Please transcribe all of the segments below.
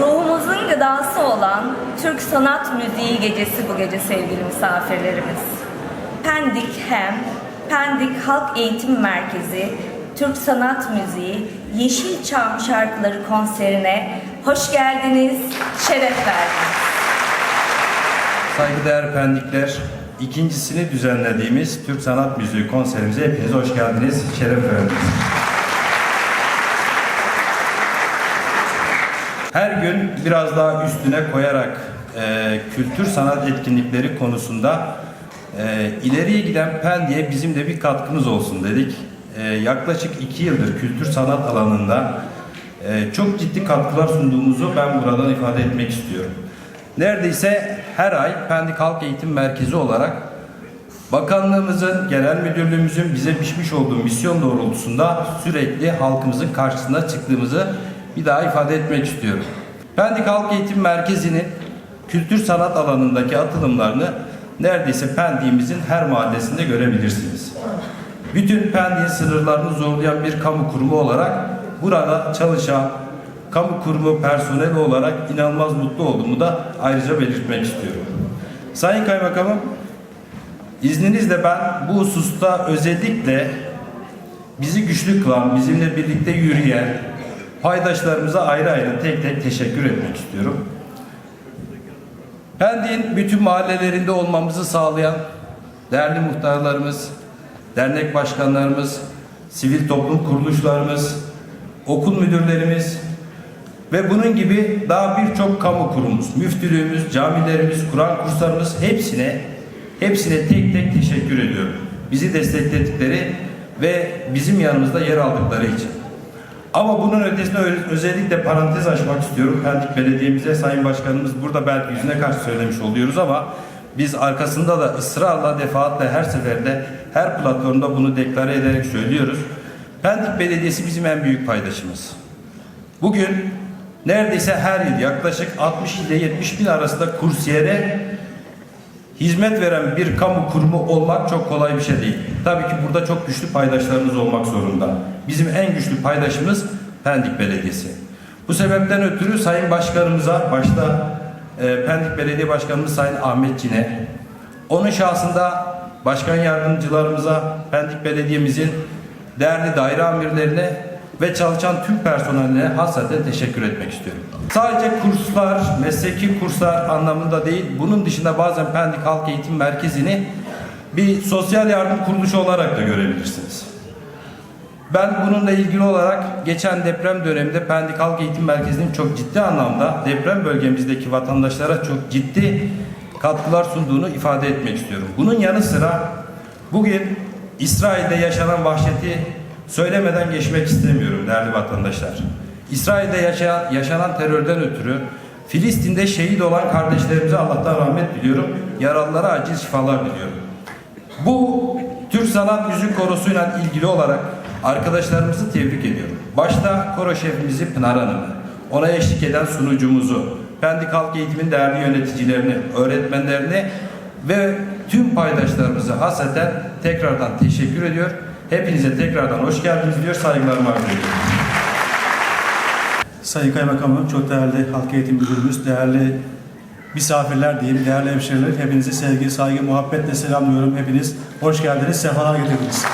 Ruhumuzun gıdası olan Türk Sanat Müziği Gecesi bu gece sevgili misafirlerimiz. Pendik Hem, Pendik Halk Eğitim Merkezi, Türk Sanat Müziği, Yeşilçam Şarkıları konserine hoş geldiniz, şeref verdiniz. Saygıdeğer Pendikler, ikincisini düzenlediğimiz Türk Sanat Müziği konserimize hepiniz hoş geldiniz, şeref verdiniz. Her gün biraz daha üstüne koyarak e, kültür sanat etkinlikleri konusunda e, ileriye giden Pendik'e bizim de bir katkımız olsun dedik. E, yaklaşık iki yıldır kültür sanat alanında e, çok ciddi katkılar sunduğumuzu ben buradan ifade etmek istiyorum. Neredeyse her ay Pendik Halk Eğitim Merkezi olarak Bakanlığımızın, genel müdürlüğümüzün bize biçmiş olduğu misyon doğrultusunda sürekli halkımızın karşısına çıktığımızı bir daha ifade etmek istiyorum. Pendik Halk Eğitim Merkezi'nin kültür sanat alanındaki atılımlarını neredeyse Pendik'imizin her mahallesinde görebilirsiniz. Bütün Pendik'in sınırlarını zorlayan bir kamu kurumu olarak burada çalışan kamu kurumu personeli olarak inanılmaz mutlu olduğumu da ayrıca belirtmek istiyorum. Sayın Kaymakamım, İzninizle ben bu hususta özellikle bizi güçlü kılan, bizimle birlikte yürüyen paydaşlarımıza ayrı ayrı tek tek teşekkür etmek istiyorum. Pendik'in bütün mahallelerinde olmamızı sağlayan değerli muhtarlarımız, dernek başkanlarımız, sivil toplum kuruluşlarımız, okul müdürlerimiz ve bunun gibi daha birçok kamu kurumumuz, müftülüğümüz, camilerimiz, Kur'an kurslarımız hepsine hepsine tek tek teşekkür ediyorum. Bizi destekledikleri ve bizim yanımızda yer aldıkları için. Ama bunun ötesinde ö- özellikle parantez açmak istiyorum. Pendik Belediye'mize Sayın Başkanımız burada belki yüzüne karşı söylemiş oluyoruz ama biz arkasında da ısrarla defaatle her seferinde her platformda bunu deklare ederek söylüyoruz. Pendik Belediyesi bizim en büyük paydaşımız. Bugün neredeyse her yıl yaklaşık 60 ile 70 bin arasında kursiyere hizmet veren bir kamu kurumu olmak çok kolay bir şey değil. Tabii ki burada çok güçlü paydaşlarımız olmak zorunda. Bizim en güçlü paydaşımız Pendik Belediyesi. Bu sebepten ötürü Sayın Başkanımıza, başta e, Pendik Belediye Başkanımız Sayın Ahmet Cine, onun şahsında başkan yardımcılarımıza, Pendik Belediye'mizin değerli daire amirlerine ve çalışan tüm personeline hasreten teşekkür etmek istiyorum. Sadece kurslar, mesleki kurslar anlamında değil, bunun dışında bazen Pendik Halk Eğitim Merkezi'ni bir sosyal yardım kuruluşu olarak da görebilirsiniz. Ben bununla ilgili olarak geçen deprem döneminde Pendik Halk Eğitim Merkezi'nin çok ciddi anlamda deprem bölgemizdeki vatandaşlara çok ciddi katkılar sunduğunu ifade etmek istiyorum. Bunun yanı sıra bugün İsrail'de yaşanan vahşeti söylemeden geçmek istemiyorum değerli vatandaşlar. İsrail'de yaşayan, yaşanan terörden ötürü Filistin'de şehit olan kardeşlerimize Allah'tan rahmet diliyorum. Yaralılara acil şifalar diliyorum. Bu Türk Sanat Müzik Korosu'yla ilgili olarak arkadaşlarımızı tebrik ediyorum. Başta koro şefimizi Pınar Hanım'ı, ona eşlik eden sunucumuzu, Pendik Halk Eğitim'in değerli yöneticilerini, öğretmenlerini ve tüm paydaşlarımızı hasreten tekrardan teşekkür ediyor. Hepinize tekrardan hoş geldiniz diyor, saygılarımı arz ediyorum. Sayın Kaymakamım, çok değerli Halk Eğitim Müdürümüz, değerli misafirler diyeyim, değerli hemşehriler, hepinizi sevgi, saygı, muhabbetle selamlıyorum. Hepiniz hoş geldiniz, sefalar getirdiniz.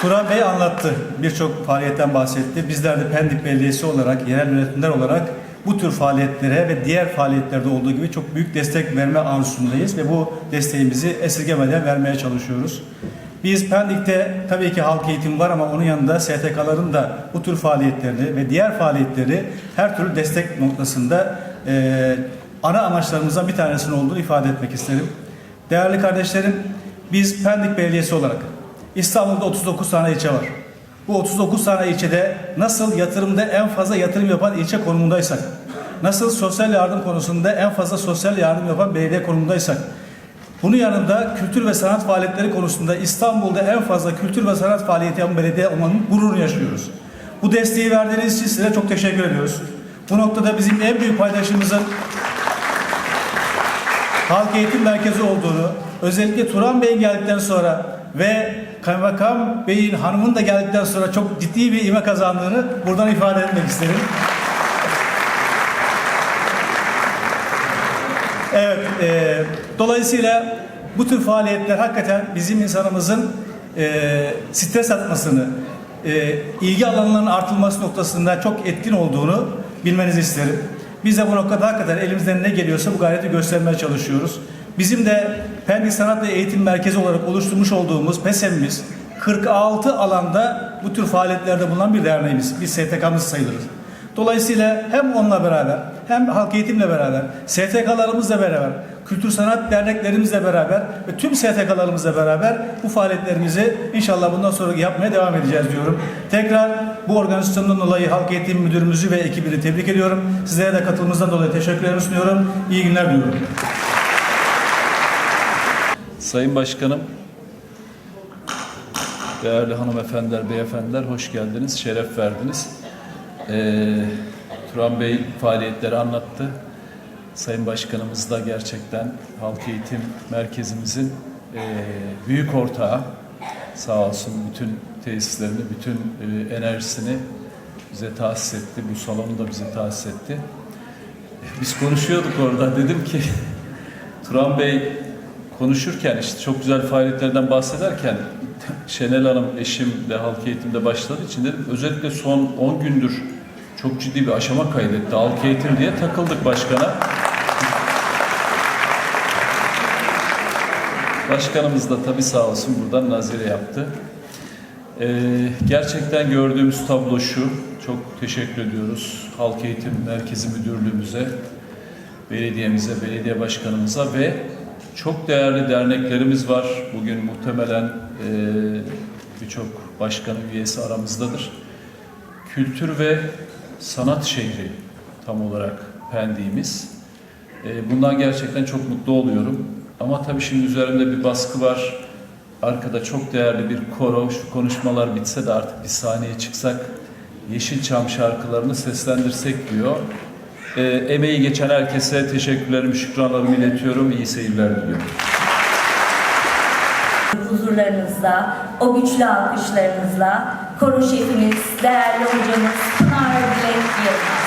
Turan Bey anlattı, birçok faaliyetten bahsetti. Bizler de Pendik Belediyesi olarak, yerel yönetimler olarak bu tür faaliyetlere ve diğer faaliyetlerde olduğu gibi çok büyük destek verme arzusundayız ve bu desteğimizi esirgemeden vermeye çalışıyoruz. Biz Pendik'te tabii ki halk eğitim var ama onun yanında STK'ların da bu tür faaliyetlerini ve diğer faaliyetleri her türlü destek noktasında eee, ana amaçlarımızdan bir tanesinin olduğunu ifade etmek isterim. Değerli kardeşlerim, biz Pendik Belediyesi olarak İstanbul'da 39 tane ilçe var. Bu 39 tane ilçede nasıl yatırımda en fazla yatırım yapan ilçe konumundaysak, nasıl sosyal yardım konusunda en fazla sosyal yardım yapan belediye konumundaysak, bunun yanında kültür ve sanat faaliyetleri konusunda İstanbul'da en fazla kültür ve sanat faaliyeti yapan belediye olmanın gururunu yaşıyoruz. Bu desteği verdiğiniz için size çok teşekkür ediyoruz. Bu noktada bizim en büyük paydaşımızın Halk Eğitim Merkezi olduğunu, özellikle Turan Bey'in geldikten sonra ve Kaymakam Bey'in hanımın da geldikten sonra çok ciddi bir ivme kazandığını buradan ifade etmek isterim. Evet, e, dolayısıyla bu tür faaliyetler hakikaten bizim insanımızın e, stres atmasını, e, ilgi alanlarının artılması noktasında çok etkin olduğunu bilmenizi isterim. Biz de bu noktada hakikaten elimizden ne geliyorsa bu gayreti göstermeye çalışıyoruz. Bizim de Pendik Sanat ve Eğitim Merkezi olarak oluşturmuş olduğumuz PESEM'imiz 46 alanda bu tür faaliyetlerde bulunan bir derneğimiz, bir STK'mız sayılırız. Dolayısıyla hem onunla beraber hem halk eğitimle beraber, STK'larımızla beraber, kültür sanat derneklerimizle beraber ve tüm STK'larımızla beraber bu faaliyetlerimizi inşallah bundan sonra yapmaya devam edeceğiz diyorum. Tekrar bu organizasyondan dolayı Halk Eğitim Müdürümüzü ve ekibini tebrik ediyorum. Sizlere de katılımınızdan dolayı teşekkürlerimi sunuyorum. İyi günler diliyorum. Sayın Başkanım, değerli hanımefendiler, beyefendiler hoş geldiniz, şeref verdiniz. Ee, Turan Bey faaliyetleri anlattı. Sayın Başkanımız da gerçekten Halk Eğitim Merkezimizin e, büyük ortağı. Sağ olsun bütün tesislerini, bütün e, enerjisini bize tahsis etti. Bu salonu da bize tahsis etti. Biz konuşuyorduk orada. Dedim ki Turan Bey konuşurken işte çok güzel faaliyetlerden bahsederken Şenel Hanım eşim de halk eğitimde başladığı için dedim özellikle son 10 gündür çok ciddi bir aşama kaydetti halk eğitim diye takıldık başkana. Başkanımız da tabii sağ olsun buradan nazire yaptı. Ee, gerçekten gördüğümüz tablo şu. Çok teşekkür ediyoruz Halk Eğitim Merkezi Müdürlüğümüze, belediyemize, belediye başkanımıza ve çok değerli derneklerimiz var. Bugün muhtemelen e, birçok başkanı üyesi aramızdadır. Kültür ve sanat şehri tam olarak Pendik'imiz. E, bundan gerçekten çok mutlu oluyorum. Ama tabii şimdi üzerimde bir baskı var. Arkada çok değerli bir koro, şu konuşmalar bitse de artık bir sahneye çıksak, Yeşilçam şarkılarını seslendirsek diyor. E, emeği geçen herkese teşekkürlerimi, şükranlarımı iletiyorum. İyi seyirler diliyorum. Huzurlarınızda, o güçlü alkışlarınızla koro şefimiz, değerli hocamız Pınar Dilek Yılmaz.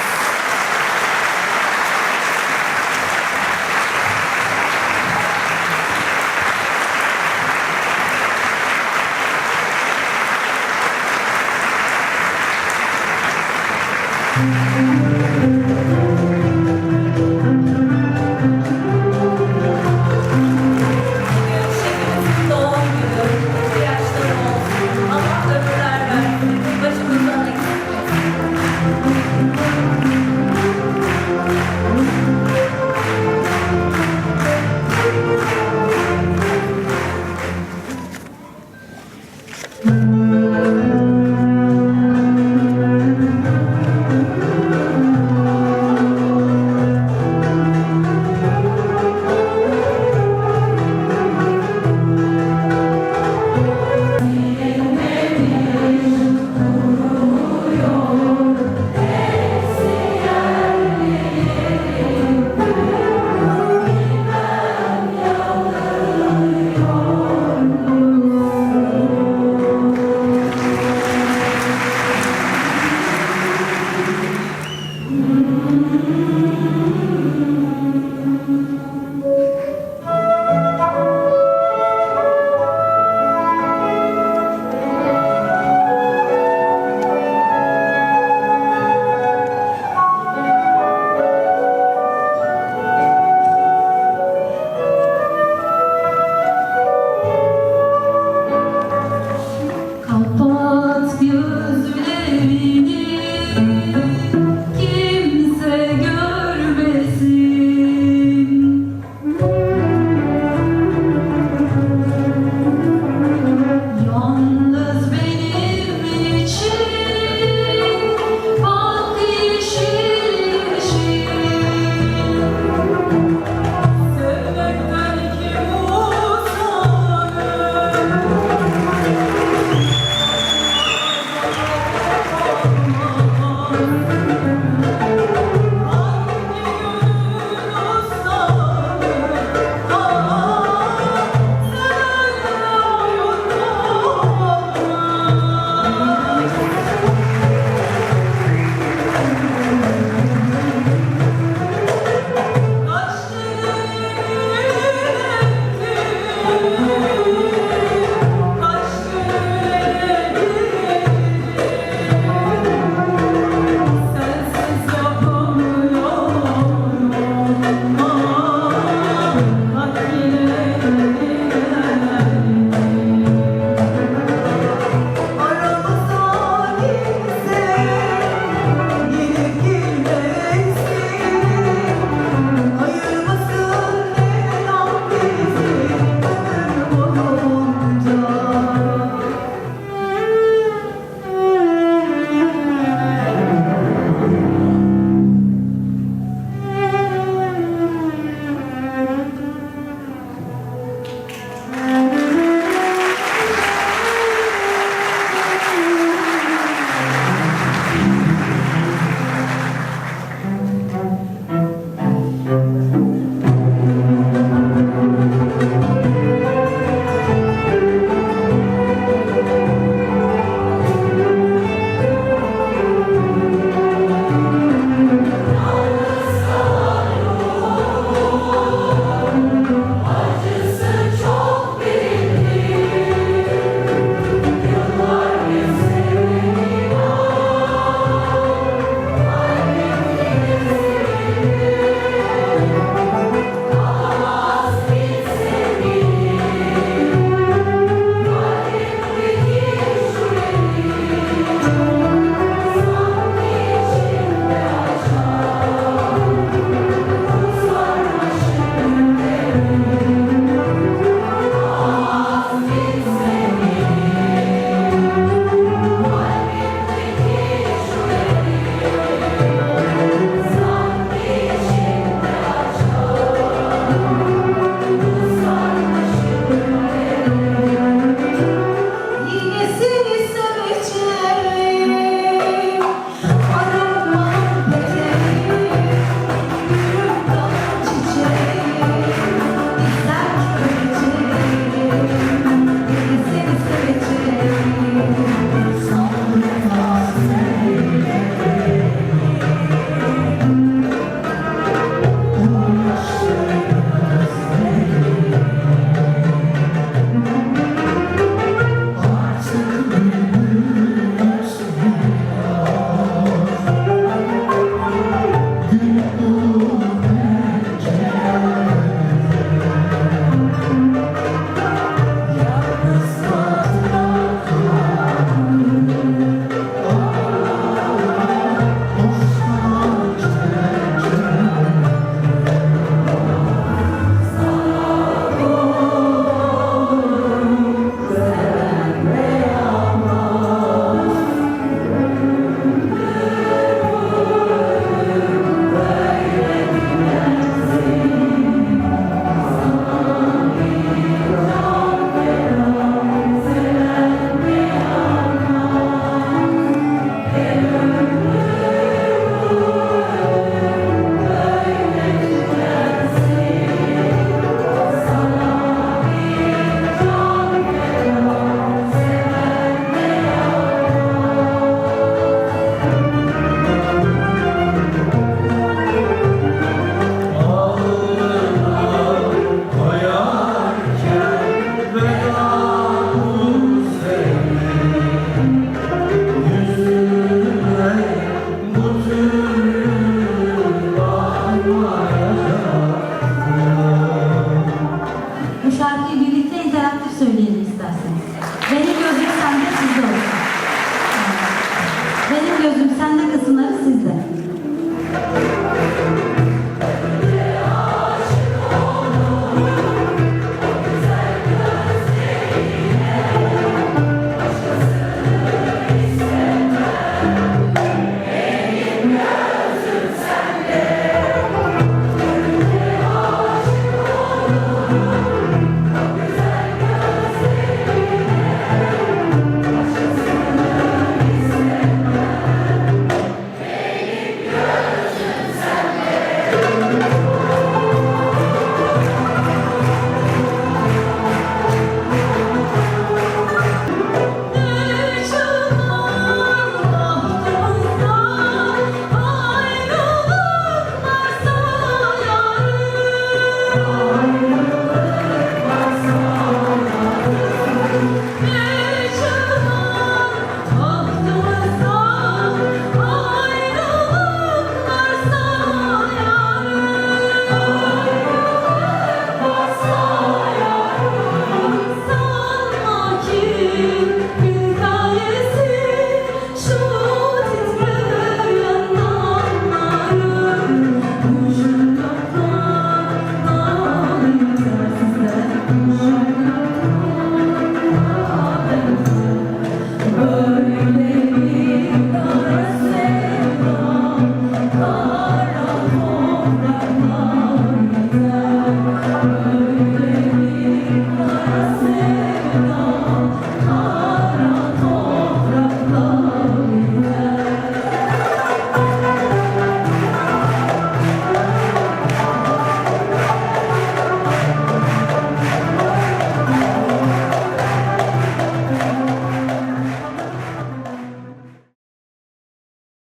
gözüm sende kısımları sizde.